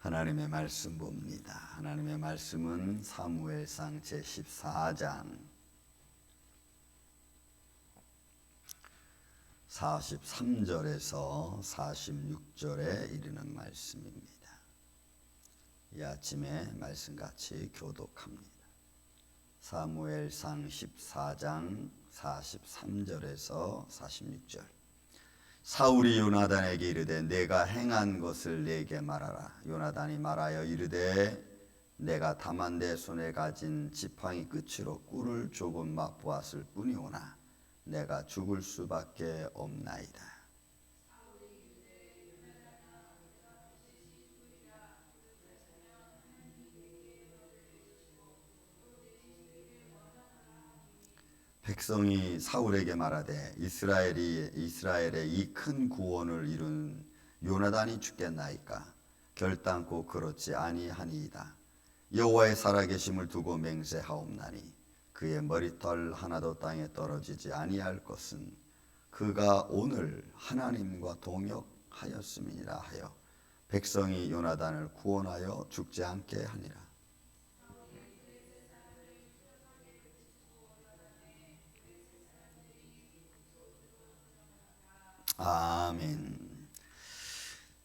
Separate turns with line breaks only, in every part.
하나님의 말씀 봅니다. 하나님의 말씀은 사무엘상 제14장 43절에서 46절에 이르는 말씀입니다. 이 아침에 말씀 같이 교독합니다. 사무엘상 14장 43절에서 46절 사울이 요나단에게 이르되 내가 행한 것을 내게 말하라. 요나단이 말하여 이르되 내가 다만 내 손에 가진 지팡이 끝으로 꿀을 조금 맛보았을 뿐이오나 내가 죽을 수밖에 없나이다 백성이 사울에게 말하되 이스라엘이 이스라엘의 이 큰 구원을 이룬 요나단이 죽겠나이까? 결단코 그렇지 아니하니이다. 여호와의 살아계심을 두고 맹세하옵나니 그의 머리털 하나도 땅에 떨어지지 아니할 것은 그가 오늘 하나님과 동역하였음이니라 하여 백성이 요나단을 구원하여 죽지 않게 하니라 아멘.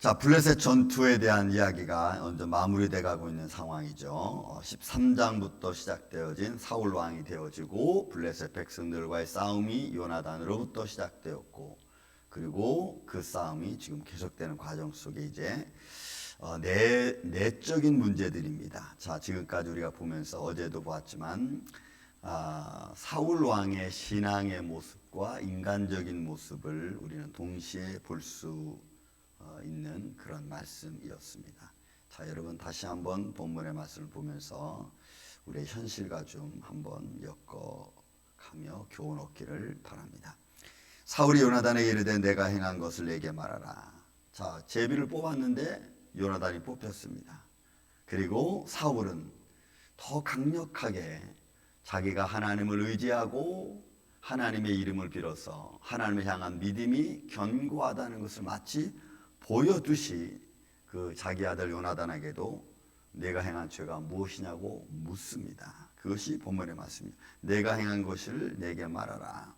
자, 블레셋 전투에 대한 이야기가 먼저 마무리돼 가고 있는 상황이죠. 13장부터 시작되어진 사울 왕이 되어지고 블레셋 백성들과의 싸움이 요나단으로부터 시작되었고 그리고 그 싸움이 지금 계속되는 과정 속에 이제 어, 내, 내적인 문제들입니다. 자, 지금까지 우리가 보면서 어제도 보았지만 아, 사울 왕의 신앙의 모습과 인간적인 모습을 우리는 동시에 볼수 어, 있는 그런 말씀이었습니다. 자, 여러분 다시 한번 본문의 말씀을 보면서 우리의 현실과 좀 한번 엮어가며 교훈 얻기를 바랍니다. 사울이 요나단에게 이르되 내가 행한 것을 내게 말하라. 자, 제비를 뽑았는데 요나단이 뽑혔습니다. 그리고 사울은 더 강력하게 자기가 하나님을 의지하고 하나님의 이름을 빌어서 하나님을 향한 믿음이 견고하다는 것을 마치 보여주시 그 자기 아들 요나단에게도 내가 행한 죄가 무엇이냐고 묻습니다. 그것이 본문의 말씀입니다. 내가 행한 것을 내게 말하라.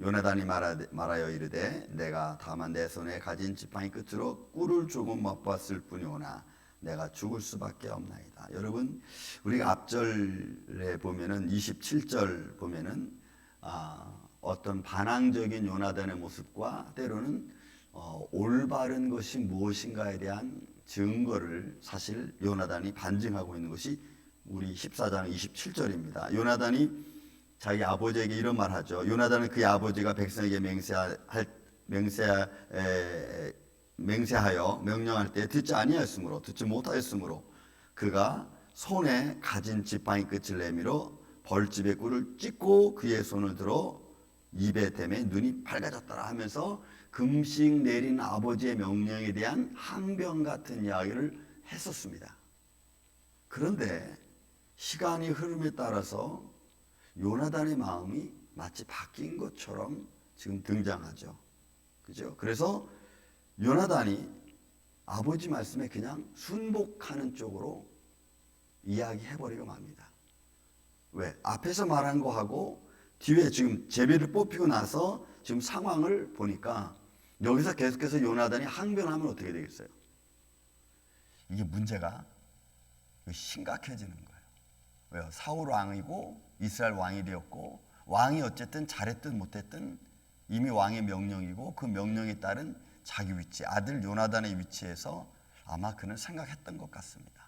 요나단이 말하여 이르되 내가 다만 내 손에 가진 지팡이 끝으로 꿀을 조금 맛봤을 뿐이오나 내가 죽을 수밖에 없나이다. 여러분 우리가 앞절에 보면은 27절 보면은 아, 어떤 반항적인 요나단의 모습과 때로는 어, 올바른 것이 무엇인가에 대한 증거를 사실 요나단이 반증하고 있는 것이 우리 14장 27절입니다. 요나단이 자기 아버지에게 이런 말 하죠. 요나단은 그의 아버지가 백성에게 맹세할 맹세 맹세하여 명령할 때 듣지 아니하였으므로 듣지 못하였으므로 그가 손에 가진 지팡이 끝을 내밀어 벌집의 꿀을 찢고 그의 손을 들어 입에 대매 눈이 밝아졌더라 하면서 금식 내린 아버지의 명령에 대한 항변 같은 이야기를 했었습니다. 그런데 시간이 흐름에 따라서 요나단의 마음이 마치 바뀐 것처럼 지금 등장하죠. 그죠? 그래서 요나단이 아버지 말씀에 그냥 순복하는 쪽으로 이야기해버리고 맙니다. 왜? 앞에서 말한 거하고 뒤에 지금 제비를 뽑히고 나서 지금 상황을 보니까 여기서 계속해서 요나단이 항변하면 어떻게 되겠어요? 이게 문제가 심각해지는 거예요. 왜요? 사울 왕이고 이스라엘 왕이 되었고 왕이 어쨌든 잘했든 못했든 이미 왕의 명령이고 그 명령에 따른 자기 위치, 아들 요나단의 위치에서 아마 그는 생각했던 것 같습니다.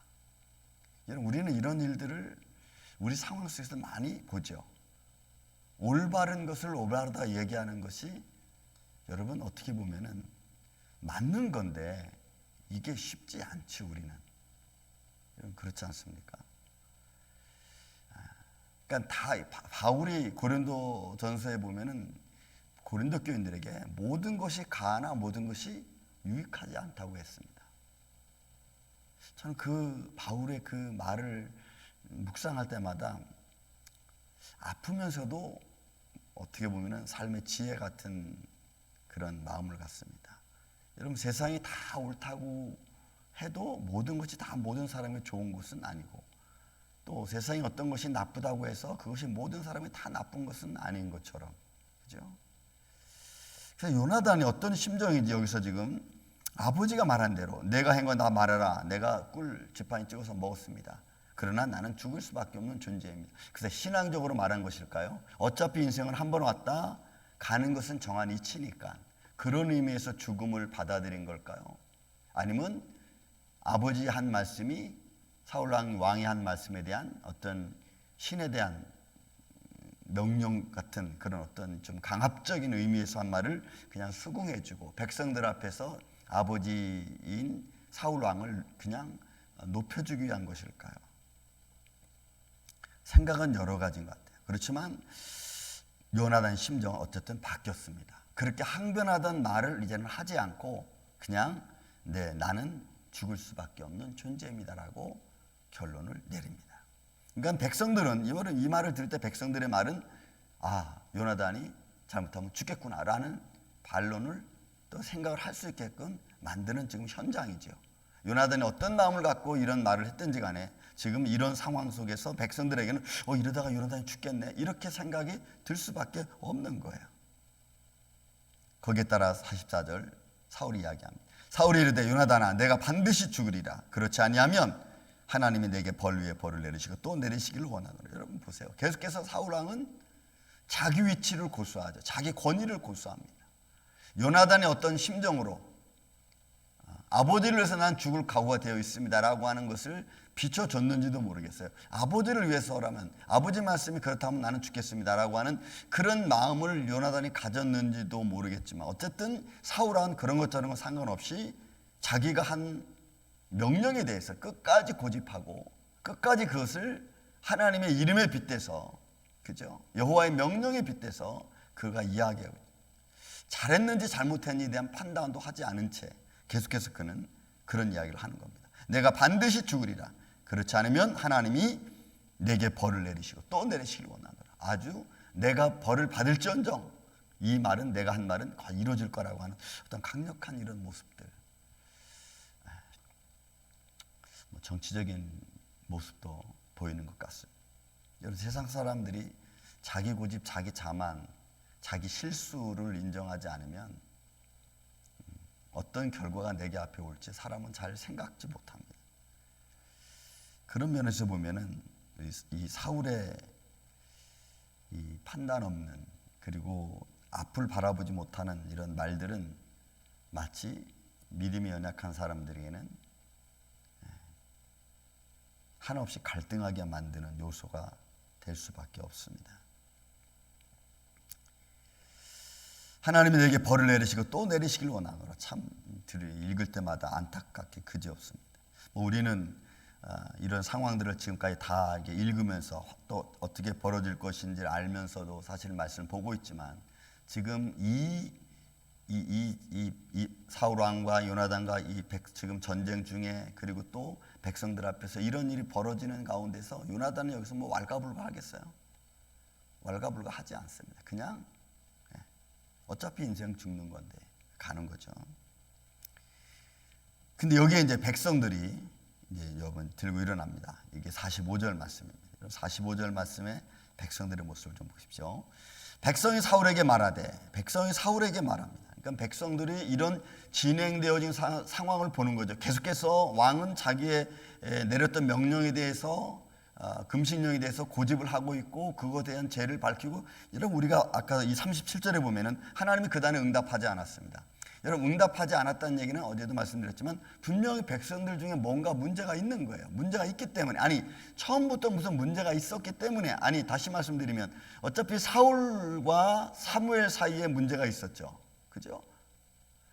여러분 우리는 이런 일들을 우리 상황 속에서 많이 보죠. 올바른 것을 올바르다 얘기하는 것이 여러분 어떻게 보면은 맞는 건데 이게 쉽지 않지 우리는. 그렇지 않습니까? 그러니까 다 바울이 고린도 전서에 보면은 고린도 교인들에게 모든 것이 가나 모든 것이 유익하지 않다고 했습니다. 저는 그 바울의 그 말을 묵상할 때마다 아프면서도 어떻게 보면은 삶의 지혜 같은 그런 마음을 갖습니다. 여러분 세상이 다 옳다고 해도 모든 것이 다 모든 사람이 좋은 것은 아니고 또 세상에 어떤 것이 나쁘다고 해서 그것이 모든 사람이 다 나쁜 것은 아닌 것처럼 그죠? 그래서 요나단이 어떤 심정인지 여기서 지금 아버지가 말한 대로 내가 한건다 말해라. 내가 꿀 지팡이 찍어서 먹었습니다. 그러나 나는 죽을 수밖에 없는 존재입니다. 그래서 신앙적으로 말한 것일까요? 어차피 인생은 한 번 왔다 가는 것은 정한 이치니까 그런 의미에서 죽음을 받아들인 걸까요? 아니면 아버지 한 말씀이 사울 왕 왕이 한 말씀에 대한 어떤 신에 대한 명령 같은 그런 어떤 좀 강압적인 의미에서 한 말을 그냥 수긍해주고 백성들 앞에서 아버지인 사울 왕을 그냥 높여주기 위한 것일까요? 생각은 여러 가지인 것 같아요. 그렇지만 요나단 심정은 어쨌든 바뀌었습니다. 그렇게 항변하던 말을 이제는 하지 않고 그냥 네 나는 죽을 수밖에 없는 존재입니다라고 결론을 내립니다. 그러니까 백성들은 이 말을, 이 말을 들을 때 백성들의 말은 아 요나단이 잘못하면 죽겠구나라는 반론을 또 생각을 할 수 있게끔 만드는 지금 현장이죠. 요나단이 어떤 마음을 갖고 이런 말을 했든지 간에 지금 이런 상황 속에서 백성들에게는 어 이러다가 요나단이 죽겠네 이렇게 생각이 들 수밖에 없는 거예요. 거기에 따라 44절 사울이 이야기합니다. 사울이 이르되 요나단아 내가 반드시 죽으리라. 그렇지 아니하면 하나님이 내게 벌 위에 벌을 내리시고 또 내리시기를 원하노라. 여러분 보세요. 계속해서 사울 왕은 자기 위치를 고수하죠. 자기 권위를 고수합니다. 요나단의 어떤 심정으로 아버지를 위해서 난 죽을 각오가 되어 있습니다라고 하는 것을 비춰줬는지도 모르겠어요. 아버지를 위해서라면 아버지 말씀이 그렇다면 나는 죽겠습니다라고 하는 그런 마음을 요나단이 가졌는지도 모르겠지만 어쨌든 사울은 그런 것 저런 거 상관없이 자기가 한 명령에 대해서 끝까지 고집하고 끝까지 그것을 하나님의 이름에 빗대서 그죠? 여호와의 명령에 빗대서 그가 이야기하고 잘했는지 잘못했는지에 대한 판단도 하지 않은 채 계속해서 그는 그런 이야기를 하는 겁니다. 내가 반드시 죽으리라. 그렇지 않으면 하나님이 내게 벌을 내리시고 또 내리시길 원하노라. 아주 내가 벌을 받을지언정 이 말은 내가 한 말은 이루어질 거라고 하는 어떤 강력한 이런 모습들. 뭐 정치적인 모습도 보이는 것 같습니다. 여러분 세상 사람들이 자기 고집, 자기 자만, 자기 실수를 인정하지 않으면 어떤 결과가 내게 앞에 올지 사람은 잘 생각지 못합니다. 그런 면에서 보면은 이 사울의 이 판단 없는 그리고 앞을 바라보지 못하는 이런 말들은 마치 믿음이 연약한 사람들에게는 한없이 갈등하게 만드는 요소가 될 수밖에 없습니다. 하나님이 내게 벌을 내리시고 또 내리시길 원하노라. 참 읽을 때마다 안타깝게 그지없습니다. 뭐 우리는 이런 상황들을 지금까지 다 읽으면서 또 어떻게 벌어질 것인지 알면서도 사실 말씀을 보고 있지만 지금 이 이, 이, 이, 이 사울 왕과 요나단과 이 백, 지금 전쟁 중에 그리고 또 백성들 앞에서 이런 일이 벌어지는 가운데서 요나단은 여기서 뭐 왈가불가 하겠어요? 왈가불가 하지 않습니다. 그냥 어차피 인생 죽는 건데 가는 거죠. 근데 여기에 이제 백성들이 이제 여러분 들고 일어납니다. 이게 45절 말씀입니다. 45절 말씀에 백성들의 모습을 좀 보십시오. 백성이 사울에게 말하되 백성이 사울에게 말합니다. 그러니까 백성들이 이런 진행되어진 사, 상황을 보는 거죠. 계속해서 왕은 자기의 내렸던 명령에 대해서 어, 금식령에 대해서 고집을 하고 있고 그것에 대한 죄를 밝히고 여러분 우리가 아까 이 37절에 보면은 하나님이 그단에 응답하지 않았습니다. 여러분 응답하지 않았다는 얘기는 어제도 말씀드렸지만 분명히 백성들 중에 뭔가 문제가 있는 거예요. 문제가 있기 때문에 아니 처음부터 무슨 문제가 있었기 때문에 아니 다시 말씀드리면 어차피 사울과 사무엘 사이에 문제가 있었죠. 그죠?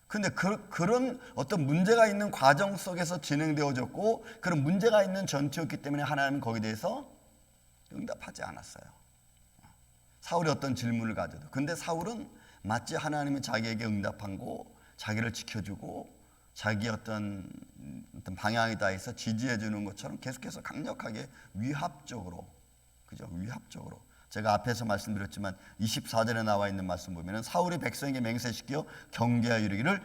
근데 그, 그런 어떤 문제가 있는 과정 속에서 진행되어졌고 그런 문제가 있는 전투였기 때문에 하나님은 거기에 대해서 응답하지 않았어요. 사울이 어떤 질문을 가져도. 근데 사울은 마치 하나님이 자기에게 응답한 거, 자기를 지켜주고 자기 어떤, 어떤 방향에 대해서 지지해 주는 것처럼 계속해서 강력하게 위합적으로, 그죠? 위합적으로 제가 앞에서 말씀드렸지만 24절에 나와 있는 말씀 보면은 사울이 백성에게 맹세시켜 경계하여 이르기를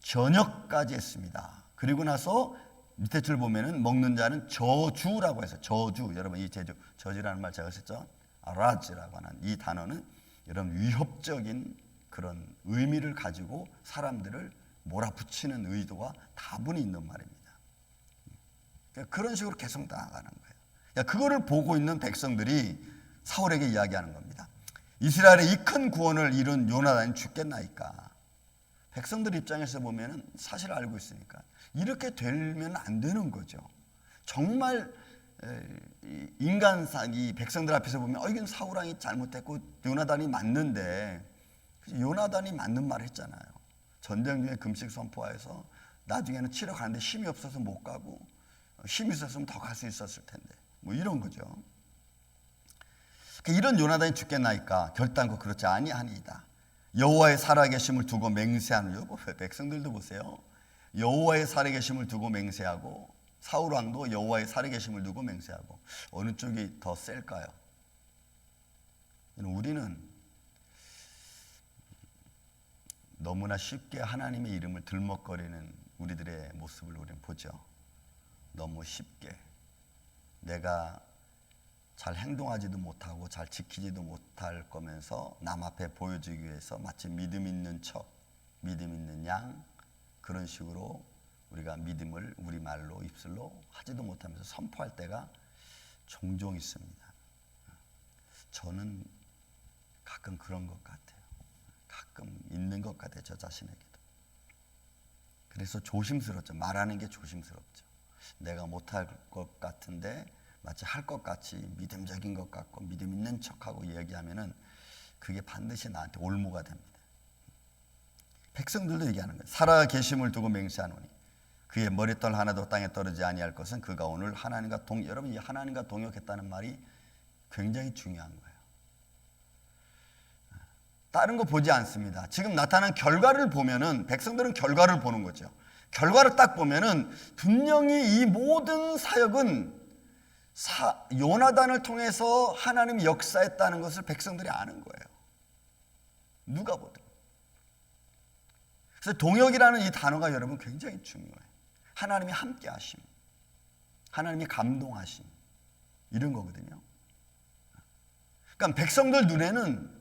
저녁까지 했습니다. 그리고 나서 밑에 줄 보면은 먹는 자는 저주라고 해서 저주. 여러분 이 제주 저주라는 말 제가 썼죠. 아라즈라고 하는 이 단어는 여러분 위협적인 그런 의미를 가지고 사람들을 몰아붙이는 의도가 다분히 있는 말입니다. 그러니까 그런 식으로 계속 나아가는 거예요. 그러니까 그거를 보고 있는 백성들이 사울에게 이야기하는 겁니다. 이스라엘의 이 큰 구원을 이룬 요나단이 죽겠나이까. 백성들 입장에서 보면은 사실 알고 있으니까 이렇게 되면 안 되는 거죠. 정말 인간상 이 백성들 앞에서 보면 어 이건 사울 왕이 잘못했고 요나단이 맞는데 요나단이 맞는 말 했잖아요. 전쟁 중에 금식 선포하여서 나중에는 치러 가는데 힘이 없어서 못 가고 힘이 있었으면 더 갈 수 있었을 텐데 뭐 이런 거죠. 이런 요나단이 죽겠나이까 결단코 그렇지 아니하니이다. 여호와의 살아계심을 두고 맹세하는 여보 백성들도 보세요. 여호와의 살아계심을 두고 맹세하고 사울 왕도 여호와의 살아계심을 두고 맹세하고 어느 쪽이 더 셀까요? 우리는 너무나 쉽게 하나님의 이름을 들먹거리는 우리들의 모습을 우리는 보죠. 너무 쉽게 내가 잘 행동하지도 못하고 잘 지키지도 못할 거면서 남 앞에 보여주기 위해서 마치 믿음 있는 척, 믿음 있는 양 그런 식으로 우리가 믿음을 우리 말로 입술로 하지도 못하면서 선포할 때가 종종 있습니다. 저는 가끔 그런 것 같아요. 가끔 있는 것 같아요. 저 자신에게도. 그래서 조심스럽죠. 말하는 게 조심스럽죠. 내가 못할 것 같은데 마치 할 것 같이 믿음적인 것 같고 믿음 있는 척하고 얘기하면은 그게 반드시 나한테 올무가 됩니다. 백성들도 얘기하는 거예요. 살아 계심을 두고 맹세하노니 그의 머리털 하나도 땅에 떨어지지 아니할 것은 그가 오늘 하나님과 동 여러분 이 하나님과 동역했다는 말이 굉장히 중요한 거예요. 다른 거 보지 않습니다. 지금 나타난 결과를 보면은 백성들은 결과를 보는 거죠. 결과를 딱 보면은 분명히 이 모든 사역은 사, 요나단을 통해서 하나님이 역사했다는 것을 백성들이 아는 거예요. 누가 보든. 그래서 동역이라는 이 단어가 여러분 굉장히 중요해요. 하나님이 함께 하심. 하나님이 감동하심. 이런 거거든요. 그러니까 백성들 눈에는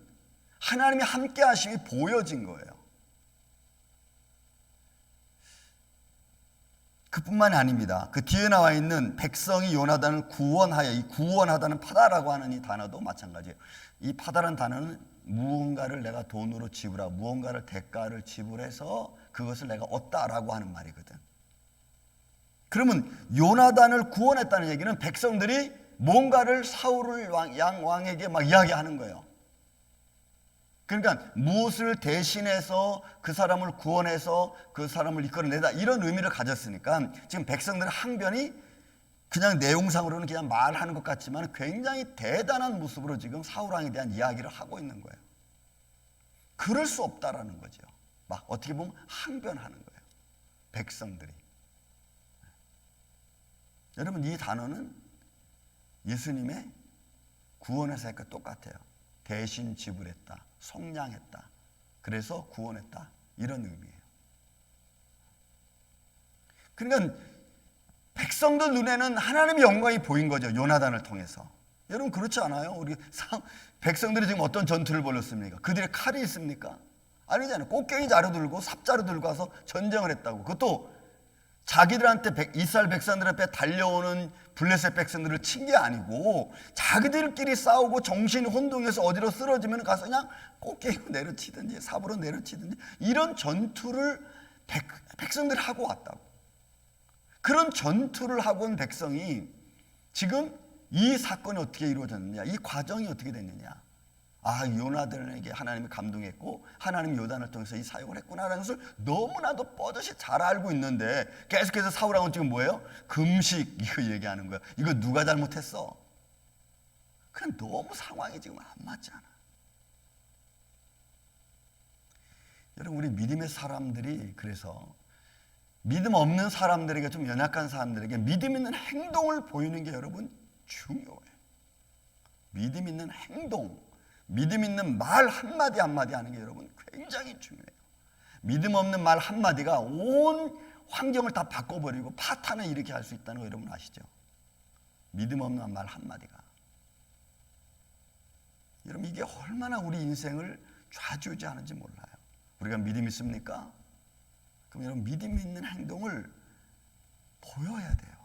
하나님이 함께 하심이 보여진 거예요. 그뿐만이 아닙니다. 그 뒤에 나와 있는 백성이 요나단을 구원하여 이 구원하다는 파다라고 하는 이 단어도 마찬가지예요. 이 파다라는 단어는 무언가를 내가 돈으로 지불하고 무언가를 대가를 지불해서 그것을 내가 얻다라고 하는 말이거든. 그러면 요나단을 구원했다는 얘기는 백성들이 뭔가를 사울을 왕, 양 왕에게 막 이야기하는 거예요. 그러니까 무엇을 대신해서 그 사람을 구원해서 그 사람을 이끌어내다 이런 의미를 가졌으니까 지금 백성들의 항변이 그냥 내용상으로는 그냥 말하는 것 같지만 굉장히 대단한 모습으로 지금 사울왕에 대한 이야기를 하고 있는 거예요. 그럴 수 없다라는 거죠. 막 어떻게 보면 항변하는 거예요. 백성들이. 여러분 이 단어는 예수님의 구원의 사역과 똑같아요. 대신 지불했다. 속량했다. 그래서 구원했다. 이런 의미예요. 그러니까 백성들 눈에는 하나님의 영광이 보인 거죠. 요나단을 통해서. 여러분 그렇지 않아요? 우리 백성들이 지금 어떤 전투를 벌였습니까? 그들의 칼이 있습니까? 아니잖아요. 꽃갱이 자루 들고 삽자루 들고 와서 전쟁을 했다고. 그것도 자기들한테 백, 이스라엘 백성들 앞에 달려오는 블레셋 백성들을 친 게 아니고 자기들끼리 싸우고 정신이 혼동해서 어디로 쓰러지면 가서 그냥 꽃게로 내려치든지 삽으로 내려치든지 이런 전투를 백, 백성들이 하고 왔다고. 그런 전투를 하고 온 백성이 지금 이 사건이 어떻게 이루어졌느냐, 이 과정이 어떻게 됐느냐. 아, 요나들에게 하나님이 감동했고 하나님 요단을 통해서 이 사역을 했구나라는 것을 너무나도 뻗듯이 잘 알고 있는데 계속해서 사울왕은 지금 뭐예요? 금식 이거 얘기하는 거야. 이거 누가 잘못했어? 그냥 너무 상황이 지금 안 맞잖아. 여러분 우리 믿음의 사람들이 그래서 믿음 없는 사람들에게 좀 연약한 사람들에게 믿음 있는 행동을 보이는 게 여러분 중요해요. 믿음 있는 행동. 믿음 있는 말 한마디 한마디 하는 게 여러분 굉장히 중요해요. 믿음 없는 말 한마디가 온 환경을 다 바꿔버리고 파탄을 일으켜 할 수 있다는 거 여러분 아시죠? 믿음 없는 말 한마디가. 여러분 이게 얼마나 우리 인생을 좌지우지하는지 몰라요. 우리가 믿음 있습니까? 그럼 여러분 믿음 있는 행동을 보여야 돼요.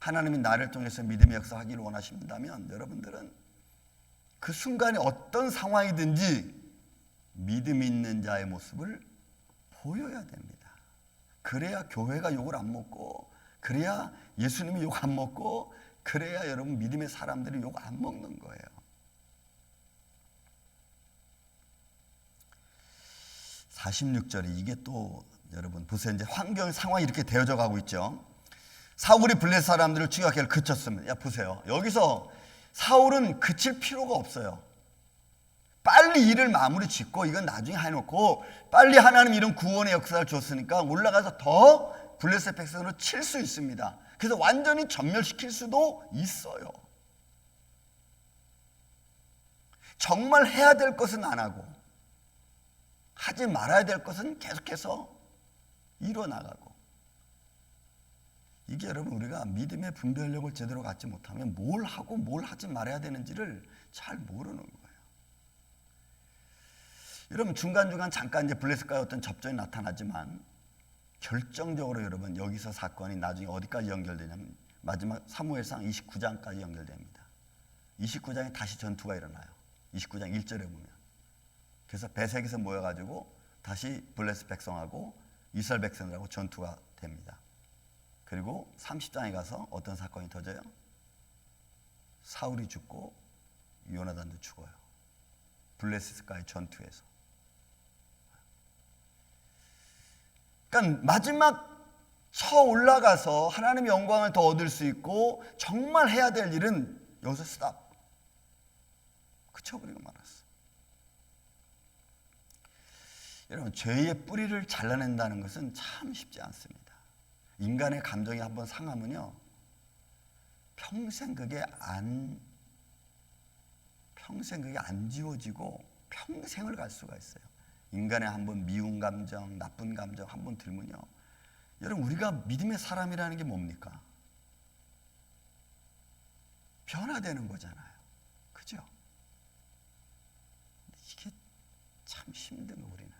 하나님이 나를 통해서 믿음의 역사하기를 원하신다면 여러분들은 그 순간에 어떤 상황이든지 믿음 있는 자의 모습을 보여야 됩니다. 그래야 교회가 욕을 안 먹고 그래야 예수님이 욕 안 먹고 그래야 여러분 믿음의 사람들이 욕 안 먹는 거예요. 사십육 절에 이게 또 여러분 보세요. 이제 환경 상황이 이렇게 되어져 가고 있죠. 사울이 블레 사람들을 추격해를 그쳤습니다. 야 보세요. 여기서 사울은 그칠 필요가 없어요. 빨리 일을 마무리 짓고 이건 나중에 해놓고 빨리 하나님 이런 구원의 역사를 줬으니까 올라가서 더 블레셋 백성으로 칠 수 있습니다. 그래서 완전히 전멸시킬 수도 있어요. 정말 해야 될 것은 안 하고 하지 말아야 될 것은 계속해서 이뤄나가고 이게 여러분 우리가 믿음의 분별력을 제대로 갖지 못하면 뭘 하고 뭘 하지 말아야 되는지를 잘 모르는 거예요. 여러분 중간중간 잠깐 이제 블레셋과의 어떤 접점이 나타나지만 결정적으로 여러분 여기서 사건이 나중에 어디까지 연결되냐면 마지막 사무엘상 29장까지 연결됩니다. 29장에 다시 전투가 일어나요. 29장 1절에 보면. 그래서 배색에서 모여가지고 다시 블레셋 백성하고 이스라엘 백성들하고 전투가 됩니다. 그리고 30장에 가서 어떤 사건이 터져요? 사울이 죽고 요나단도 죽어요. 블레셋과의 전투에서. 그러니까 마지막 쳐 올라가서 하나님의 영광을 더 얻을 수 있고 정말 해야 될 일은 여기서 스탑. 그쳐버리고 말았어. 여러분 죄의 뿌리를 잘라낸다는 것은 참 쉽지 않습니다. 인간의 감정이 한번 상하면요 평생 그게 안 평생 그게 안 지워지고 평생을 갈 수가 있어요. 인간의 한번 미운 감정, 나쁜 감정 한 번 들면요. 여러분 우리가 믿음의 사람이라는 게 뭡니까? 변화되는 거잖아요. 그죠? 이게 참 힘든 거. 우리는.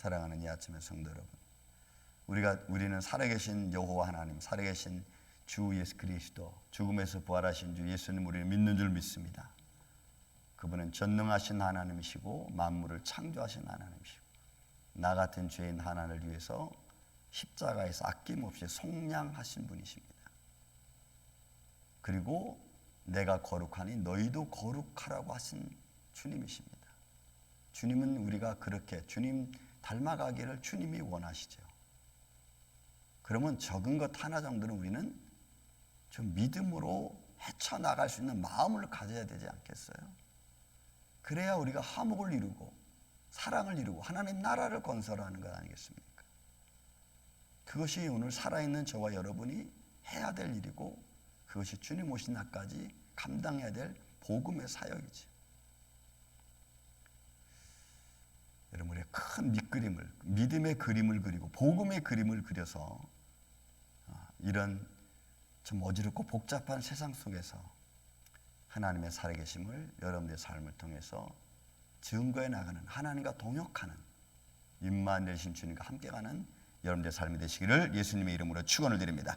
사랑하는 이 아침의 성도 여러분. 우리가 우리는 살아계신 여호와 하나님, 살아계신 주 예수 그리스도, 죽음에서 부활하신 주 예수님 우리를 믿는 줄 믿습니다. 그분은 전능하신 하나님이시고 만물을 창조하신 하나님이시고 나 같은 죄인 하나를 위해서 십자가에서 아낌없이 속량하신 분이십니다. 그리고 내가 거룩하니 너희도 거룩하라고 하신 주님이십니다. 주님은 우리가 그렇게 주님 닮아가기를 주님이 원하시죠. 그러면 적은 것 하나 정도는 우리는 좀 믿음으로 헤쳐나갈 수 있는 마음을 가져야 되지 않겠어요? 그래야 우리가 화목을 이루고 사랑을 이루고 하나님 나라를 건설하는 것 아니겠습니까? 그것이 오늘 살아있는 저와 여러분이 해야 될 일이고 그것이 주님 오신 날까지 감당해야 될 복음의 사역이지. 여러분 우리의 큰 밑그림을 믿음의 그림을 그리고 복음의 그림을 그려서 아, 이런 좀 어지럽고 복잡한 세상 속에서 하나님의 살아계심을 여러분의 삶을 통해서 증거해 나가는 하나님과 동역하는 임마누엘 신 주님과 함께 가는 여러분의 삶이 되시기를 예수님의 이름으로 축원을 드립니다.